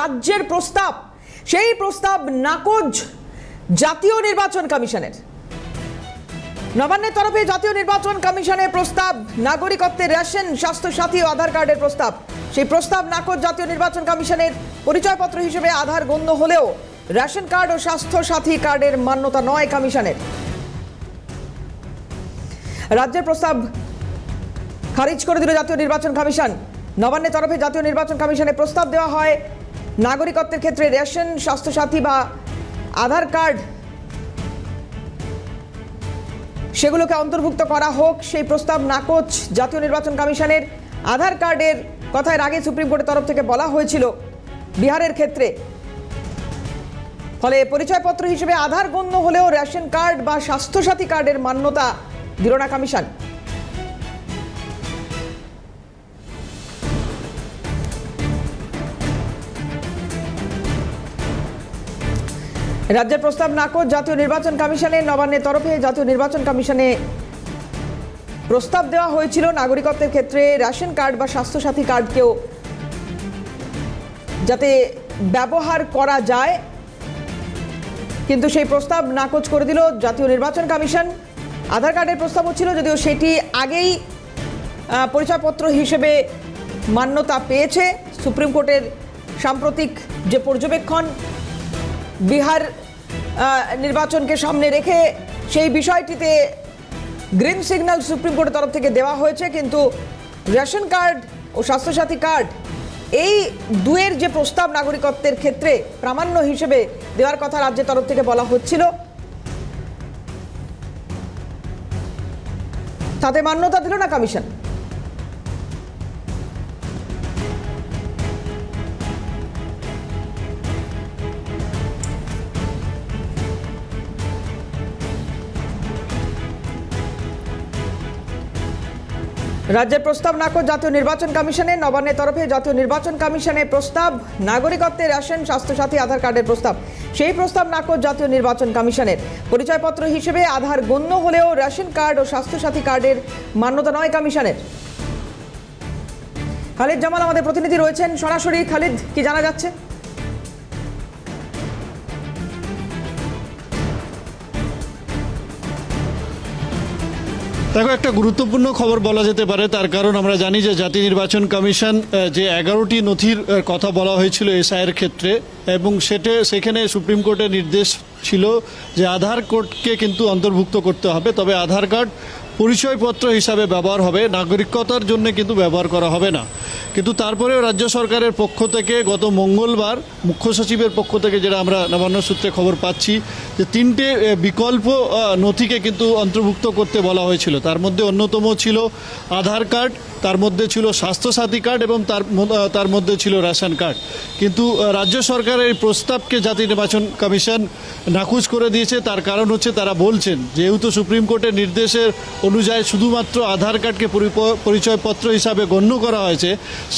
রাজ্যের প্রস্তাব। সেই প্রস্তাব নাকচ জাতীয় নির্বাচন কমিশনের। নবান্নের তরফে জাতীয় নির্বাচন কমিশনের প্রস্তাব, নাগরিকত্বের রেশন স্বাস্থ্য সাথী ও আধার কার্ডের প্রস্তাব। সেই প্রস্তাব নাকচ জাতীয় নির্বাচন কমিশনের পরিচয়পত্র হিসেবে আধার গণ্য হলেও রেশন কার্ড ও স্বাস্থ্য সাথী কার্ডের মান্যতা নয় কমিশনের। রাজ্যের প্রস্তাব খারিজ করে দিল জাতীয় নির্বাচন কমিশন। নবান্নের তরফে জাতীয় নির্বাচন কমিশনে প্রস্তাব দেওয়া হয় নাগরিকত্বের ক্ষেত্রে রেশন, স্বাস্থ্যসাথী বা আধার কার্ড, সেগুলোকে অন্তর্ভুক্ত করা হোক, সেই প্রস্তাব নাকচ জাতীয় নির্বাচন কমিশনের আধার কার্ডের কথা আগে সুপ্রিম কোর্টের তরফ থেকে বলা হয়েছিল বিহারের ক্ষেত্রে। ফলে পরিচয়পত্র হিসেবে আধার গণ্য হলেও রেশন কার্ড বা স্বাস্থ্যসাথী কার্ডের মান্যতা দিল না কমিশন। রাজ্যের প্রস্তাব নাকচ জাতীয় নির্বাচন কমিশনের নবান্নের তরফে জাতীয় নির্বাচন কমিশনে প্রস্তাব দেওয়া হয়েছিল। নাগরিকত্বের ক্ষেত্রে রেশন কার্ড বা স্বাস্থ্যসাথী কার্ডকেও যাতে ব্যবহার করা যায়। কিন্তু সেই প্রস্তাব নাকচ করে দিল জাতীয় নির্বাচন কমিশন। আধার কার্ডের প্রস্তাবও ছিল যদিও সেটি আগেই পরিচয়পত্র হিসেবে মান্যতা পেয়েছে। সুপ্রিম কোর্টের সাম্প্রতিক যে পর্যবেক্ষণ বিহার নির্বাচনকে সামনে রেখে সেই বিষয়টিতে গ্রিন সিগন্যাল সুপ্রিম কোর্টের তরফ থেকে দেওয়া হয়েছে, কিন্তু রেশন কার্ড ও স্বাস্থ্যসাথী কার্ড এই দুয়ের যে প্রস্তাব নাগরিকত্বের ক্ষেত্রে প্রামাণ্য হিসেবে দেওয়ার কথা রাজ্যের তরফ থেকে বলা হচ্ছিল। তাতে মান্যতা দিল না কমিশন? রাজ্যের প্রস্তাব নাকচ জাতীয় নির্বাচন কমিশনের নবান্নের তরফে জাতীয় নির্বাচন কমিশনের প্রস্তাব, নাগরিকত্বের রেশন স্বাস্থ্যসাথী, আধার কার্ডের প্রস্তাব, সেই প্রস্তাব নাকচ জাতীয় নির্বাচন কমিশনের। পরিচয়পত্র হিসেবে আধার গণ্য হলেও রেশন কার্ড ও স্বাস্থ্যসাথী কার্ডের মান্যতা নয় কমিশনের। খালিদ জামাল আমাদের প্রতিনিধি রয়েছেন সরাসরি। খালিদ, কি জানা যাচ্ছে? দেখো, একটা গুরুত্বপূর্ণ খবর বলা যেতে পারে। তার কারণ আমরা জানি যে জাতীয় নির্বাচন কমিশন যে এগারোটি নথির কথা বলা হয়েছিল এসআইয়ের ক্ষেত্রে, এবং সেটে, সেখানে সুপ্রিম কোর্টের নির্দেশ ছিল যে আধার কোর্টকে কিন্তু অন্তর্ভুক্ত করতে হবে। তবে আধার কার্ড পরিচয়পত্র হিসাবে ব্যবহার হবে। নাগরিকতার জন্য কিন্তু ব্যবহার করা হবে না। কিন্তু তারপরেও রাজ্য সরকারের পক্ষ থেকে গত মঙ্গলবার মুখ্য সচিবের পক্ষ থেকে যেটা আমরা নবান্ন সূত্রে খবর পাচ্ছি, যে তিনটে বিকল্প নথিকে কিন্তু অন্তর্ভুক্ত করতে বলা হয়েছিল। তার মধ্যে অন্যতম ছিল আধার কার্ড তার মধ্যে ছিল স্বাস্থ্যসাথী কার্ড এবং তার তার মধ্যে ছিল রেশন কার্ড। কিন্তু রাজ্য সরকারের এই প্রস্তাবকে জাতীয় নির্বাচন কমিশন নাকচ করে দিয়েছে। তার কারণ হচ্ছে তারা বলছেন, যেহেতু সুপ্রিম কোর্টের নির্দেশের অনুযায়ী শুধুমাত্র আধার কার্ডকে পরিচয়পত্র হিসাবে গণ্য করা হয়েছে,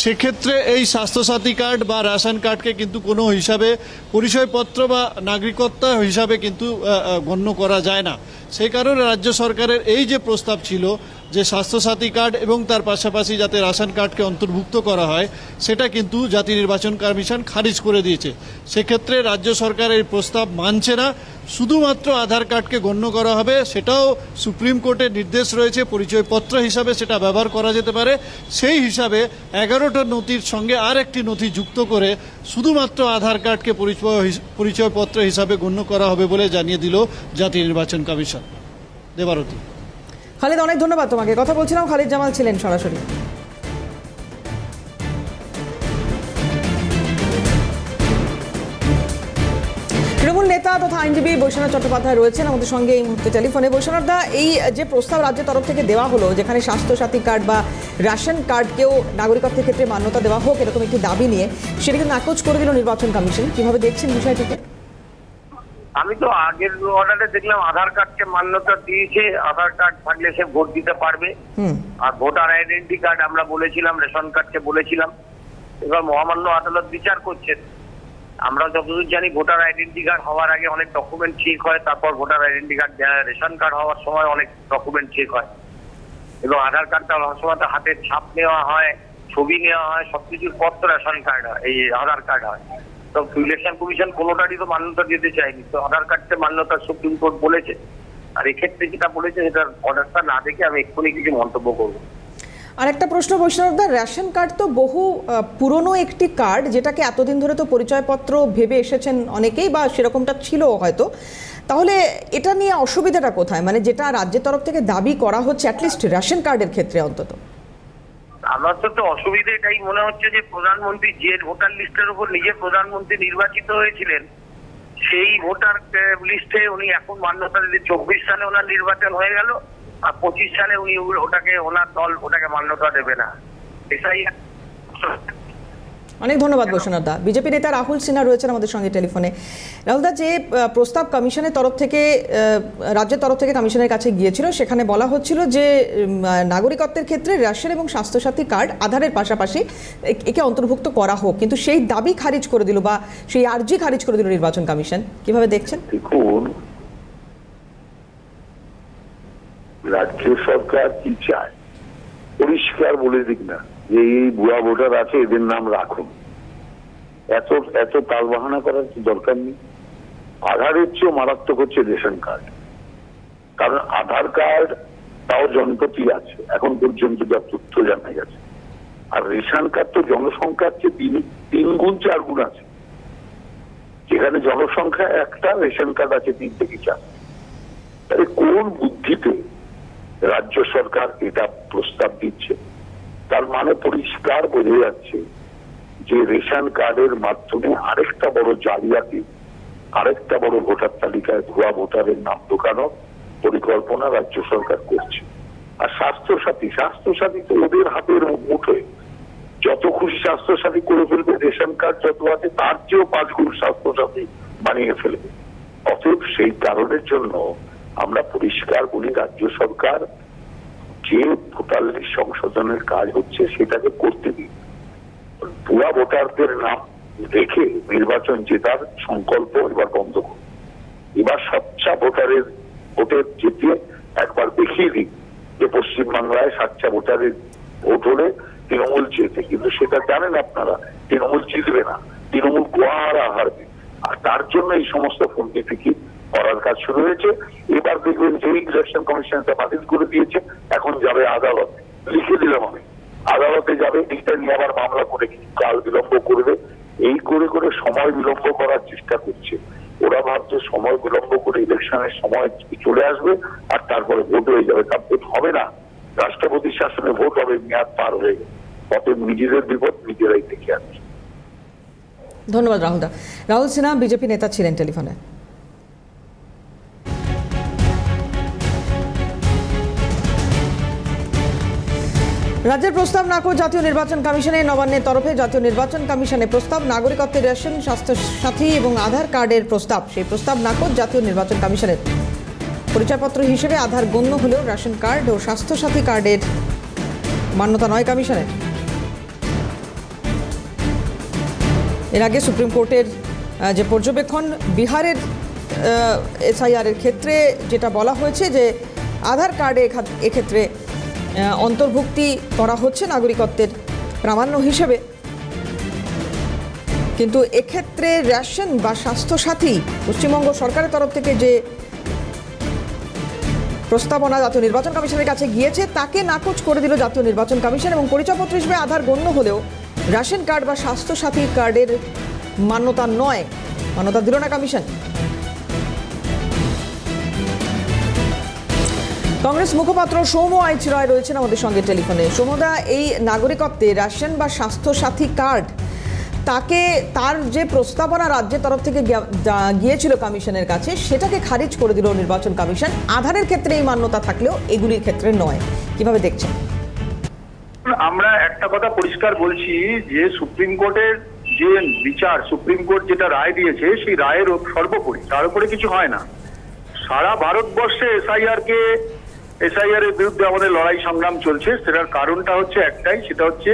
সেক্ষেত্রে এই স্বাস্থ্যসাথী কার্ড বা রেশন কার্ডকে কিন্তু কোনো হিসাবে পরিচয়পত্র বা নাগরিকত্ব হিসাবে কিন্তু গণ্য করা যায় না। সেই কারণে রাজ্য সরকারের এই যে প্রস্তাব ছিল যে স্বাস্থ্যসাথী কার্ড এবং তার পাশাপাশি যাতে রাশন কার্ডকে অন্তর্ভুক্ত করা হয়, সেটা কিন্তু জাতীয় নির্বাচন কমিশন খারিজ করে দিয়েছে। সেক্ষেত্রে রাজ্য সরকার এই প্রস্তাব মানছে না। শুধুমাত্র আধার কার্ডকে গণ্য করা হবে, সেটাও সুপ্রিম কোর্টের নির্দেশ রয়েছে। পরিচয়পত্র হিসাবে সেটা ব্যবহার করা যেতে পারে। সেই হিসাবে এগারোটা নথির সঙ্গে আর একটি নথি যুক্ত করে শুধুমাত্র আধার কার্ডকে পরিচয় পরিচয়পত্র হিসাবে গণ্য করা হবে বলে জানিয়ে দিল জাতীয় নির্বাচন কমিশন। দেবারতী। খালিদ, অনেক ধন্যবাদ তোমাকে। কথা বলছিলাম, খালিদ জামাল ছিলেন সরাসরি। তৃণমূল নেতা তথা আইনজীবী বৈশ্বনাথ চট্টোপাধ্যায় রয়েছেন আমাদের সঙ্গে এই মুহূর্তে টেলিফোনে। বৈশ্বনাথ দা, এই যে প্রস্তাব রাজ্যের তরফ থেকে দেওয়া হলো, যেখানে স্বাস্থ্যসাথী কার্ড বা রেশন কার্ডকেও নাগরিকত্বের ক্ষেত্রে মান্যতা দেওয়া হোক, এরকম একটি দাবি নিয়ে, সেটাকে নাকচ করে দিল নির্বাচন কমিশন। কীভাবে দেখছেন বিষয়টিকে? আমি তো আগের অর্ডারে দেখলাম আধার কার্ডকে মান্যতা দিয়েছে আধার কার্ড থাকলে সে ভোট দিতে পারবে। আর ভোটার আইডেন্টি কার্ড আমরা বলেছিলাম রেশন কার্ডকে বলেছিলাম। এবার মহামান্য আদালত বিচার করছেন। আমরা যতদূর জানি ভোটার আইডেন্টি কার্ড হওয়ার আগে অনেক ডকুমেন্ট চেক হয় তারপর voter identity card ration card হওয়ার সময় অনেক ডকুমেন্ট চেক হয়। এবং আধার কার্ডটা হওয়ার সময় তো হাতের ছাপ নেওয়া হয় ছবি নেওয়া হয় সবকিছুর তো রেশন কার্ড হয় এই আধার কার্ড হয়। ইলেকশন কমিশন কোনোটারই তো মান্যতা দিতে চায়নি। তো আধার কার্ডকে মান্যতা সুপ্রিম কোর্ট বলেছে। আর এক্ষেত্রে যেটা বলেছে সেটার অর্ডারটা না দেখে আমি এক্ষুনি কিছু মন্তব্য করব। আর একটা প্রশ্ন বৈষ্ণবদা রেশন কার্ড তো বহু পুরনো একটি কার্ড যেটাকে এতদিন ধরে তো পরিচয়পত্র ভেবে এসেছেন অনেকেই বা সেরকমটা ছিল হয়তো। তাহলে এটা নিয়ে অসুবিধাটা কোথায়? মানে যেটা রাজ্যের তরফ থেকে দাবি করা হচ্ছে অ্যাটলিস্ট রেশন কার্ডের ক্ষেত্রে অন্তত। আমার তো তো অসুবিধা এটাই মনে হচ্ছে যে প্রধানমন্ত্রী যে ভোটার লিস্টের উপর নিজে প্রধানমন্ত্রী নির্বাচিত হয়েছিলেন, সেই ভোটার লিস্টে উনি এখন মান্যতা দিতে চব্বিশ সালে ওনার নির্বাচন হয়ে গেল, আর পঁচিশ সালে উনি ওটাকে, ওনার দল ওটাকে মান্যতা দেবে না। এটাই অনেক ধন্যবাদ বৈষ্ণব দা বিজেপি নেতা রাহুল সিনহা রয়েছেন আমাদের সঙ্গে টেলিফোনে। রাহুল দা যে প্রস্তাব কমিশনের তরফ থেকে রাজ্যের তরফ থেকে কমিশনের কাছে গিয়েছিল, সেখানে বলা হচ্ছিল যে নাগরিকত্বের ক্ষেত্রে রেশন এবং স্বাস্থ্যসাথী কার্ড আধারের পাশাপাশি একে অন্তর্ভুক্ত করা হোক। কিন্তু সেই দাবি খারিজ করে দিল বা সেই আর্জি খারিজ করে দিল নির্বাচন কমিশন। কীভাবে দেখছেন? রাজ্য সরকার কি চায়? পরিষ্কার বলে দিক না। যে এই বুয়া ভোটার আছে, এদের নাম রাখুন। এত এত তালবাহানা করার কি দরকার নেই? আধারের চেয়েও মারাত্মক হচ্ছে রেশন কার্ড। কারণ আধার কার্ড তাও জনপ্রতি আছে, এখন পর্যন্ত যা তথ্য জানা গেছে। আর রেশন কার্ড তো জনসংখ্যার চেয়ে তিন তিন গুণ চার গুণ আছে। যেখানে জনসংখ্যা একটা, রেশন কার্ড আছে তিন থেকে চার। তাহলে কোন বুদ্ধিতে রাজ্য সরকার এটা প্রস্তাব দিচ্ছে? তার মানে পরিষ্কার বোঝা যাচ্ছে যে রেশন কার্ডের মাধ্যমে আরেকটা বড় জালিয়াতি, আরেকটা বড় ভোটার তালিকায় ভুয়া ভোটারের নাম ঢোকানোর পরিকল্পনা রাজ্য সরকার করছে। আর স্বাস্থ্য সাথী স্বাস্থ্য সাথী তো ওদের হাতের মুঠোয়। যত খুশি স্বাস্থ্য সাথী করে ফেলবে, রেশন কার্ড যত আছে, তার চেয়েও পাঁচ গুণ স্বাস্থ্য সাথী বানিয়ে ফেলবে। অতএব সেই কারণের জন্য আমরা পরিষ্কার বলি, রাজ্য সরকার যে সংশোধনের কাজ হচ্ছে সেটাকে করতে দিন ভুয়া ভোটারদের নাম রেখে নির্বাচন জেতার সংকল্প এবার বন্ধ করুন। এবার সচ্চা ভোটারের ভোটের যেতে একবার দেখিয়ে দিন যে পশ্চিমবাংলায় সাচ্চা ভোটারের ভোট হলে তৃণমূল জেতে কিন্তু সেটা জানেন আপনারা, তৃণমূল জিতবে না। তৃণমূল গোয়ারা হারবে আর তার জন্য এই সমস্ত ফোনটি থেকে করার কাজ শুরু হয়েছে। এবার দেখবেন যে ইলেকশন কমিশন এটা বাতিল করে দিয়েছে, এখন যাবে আদালতে। লিখে দিলাম আমি। আদালতে যাবে, এইটা নিয়ে আবার মামলা করে কাল বিলম্ব করবে। এই করে করে সময় বিলম্ব করার চেষ্টা করছে। ওরা ভাবছে সময় বিলম্ব করে ইলেকশনের সময় চলে আসবে আর তারপরে ভোট হয়ে যাবে। তার ভোট হবে না। রাষ্ট্রপতি শাসনে ভোট হবে, মেয়াদ পার হয়ে গেছে। অতএব নিজেদের বিপদ নিজেরাই দেখে আসছে। ধন্যবাদ রাহুল দা রাহুল সিনহা, বিজেপি নেতা ছিলেন টেলিফোনে। রাজ্যের প্রস্তাব নাকচ জাতীয় নির্বাচন কমিশনের নবান্নের তরফে জাতীয় নির্বাচন কমিশনের প্রস্তাব, নাগরিকত্বের রেশন স্বাস্থ্য সাথী এবং আধার কার্ডের প্রস্তাব। সেই প্রস্তাব নাকচ জাতীয় নির্বাচন কমিশনের। পরিচয়পত্র হিসেবে আধার গণ্য হলেও রেশন কার্ড ও স্বাস্থ্য সাথী কার্ডের মান্যতা নয় কমিশনের। এর আগে সুপ্রিম কোর্টের যে পর্যবেক্ষণ, বিহারের এসআইআর এর ক্ষেত্রে যেটা বলা হয়েছে যে আধার কার্ডে এক্ষেত্রে অন্তর্ভুক্তি করা হচ্ছে নাগরিকত্বের প্রামাণ্য হিসেবে। কিন্তু এক্ষেত্রে রেশন বা স্বাস্থ্যসাথী পশ্চিমবঙ্গ সরকারের তরফ থেকে যে প্রস্তাবনা জাতীয় নির্বাচন কমিশনের কাছে গিয়েছে, তাকে নাকচ করে দিল জাতীয় নির্বাচন কমিশন এবং পরিচয়পত্র হিসেবে আধার গণ্য হলেও রেশন কার্ড বা স্বাস্থ্যসাথী কার্ডের মান্যতা নয়। মান্যতা দিল না কমিশন। কংগ্রেস মুখপাত্র সৌম্য আইচ রায় রয়েছেন আমাদের সঙ্গে টেলিফোনে। সৌম্যদা, এই নাগরিকত্বে রেশন বা স্বাস্থ্যসাথী কার্ড, তাকে তার যে প্রস্তাবনা রাজ্যের তরফ থেকে গিয়েছিল কমিশনের কাছে, সেটাকে খারিজ করে দিল নির্বাচন কমিশন। আধারের ক্ষেত্রে এই মান্যতা থাকলেও এগুলির ক্ষেত্রে নয়। কীভাবে দেখছেন? আমরা একটা কথা পরিষ্কার বলছি যে সুপ্রিম কোর্টের যে বিচার, সুপ্রিম কোর্ট যেটা রায় দিয়েছে, সেই রায়ের সর্বোপরি, তার উপরে কিছু হয় না। সারা ভারতবর্ষে এসআইআর কে এসআইআর এর বিরুদ্ধে আমাদের লড়াই সংগ্রাম চলছে, সেটার কারণটা হচ্ছে একটাই, সেটা হচ্ছে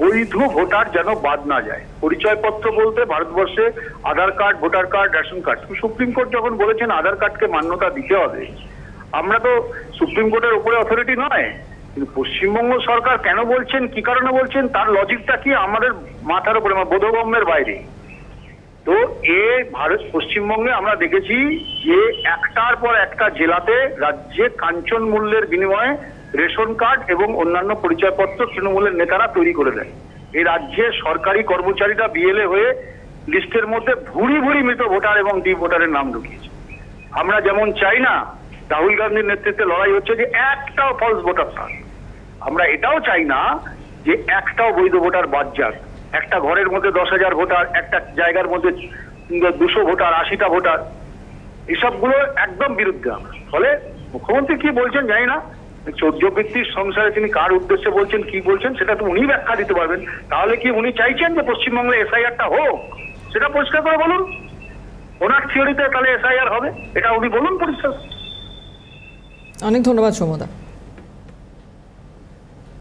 বৈধ ভোটার যেন বাদ না যায়। পরিচয়পত্র বলতে ভারতবর্ষে Aadhaar card, voter card, ration card. Supreme Court যখন বলেছেন আধার কার্ডকে মান্যতা দিতে হবে, আমরা তো সুপ্রিম কোর্টের উপরে অথরিটি নয়, কিন্তু পশ্চিমবঙ্গ সরকার কেন বলছেন, কি কারণে বলছেন, তার লজিকটা কি আমাদের মাথার উপরে বোধগম্যের বাইরে। তো এ ভারত পশ্চিমবঙ্গে আমরা দেখেছি যে একটার পর একটা জেলাতে রাজ্যে কাঞ্চন মূল্যের বিনিময়ে রেশন কার্ড এবং অন্যান্য পরিচয়পত্র তৃণমূলের নেতারা তৈরি করে দেয়। এই রাজ্যে সরকারি কর্মচারীরা বিএলএ হয়ে লিস্টের মধ্যে ভুরি ভুরি মৃত ভোটার এবং ডি ভোটারের নাম ঢুকিয়েছে। আমরা যেমন চাই না, রাহুল গান্ধীর নেতৃত্বে লড়াই হচ্ছে যে একটাও ফলস ভোটার থাক আমরা এটাও চাই না যে একটাও বৈধ ভোটার বাদ যাক। একটা ঘরের মধ্যে দশ হাজার ভোটার, একটা জায়গার মধ্যে দুশো ভোটার, আশিটা ভোটার, এসবগুলো একদম বিরুদ্ধে আমরা। ফলে মুখ্যমন্ত্রী কি বলছেন জানি না চৌর্যবৃত্তির সংসারে তিনি কার উদ্দেশ্যে বলছেন, কি বলছেন, সেটা তো উনি ব্যাখ্যা দিতে পারবেন। তাহলে কি উনি চাইছেন যে পশ্চিমবঙ্গে এসআইআরটা হোক? সেটা পরিষ্কার করে বলুন। ওনার থিওরিতে তাহলে এসআইআর হবে, এটা উনি বলুন পরিষ্কার। অনেক ধন্যবাদ সৌমদা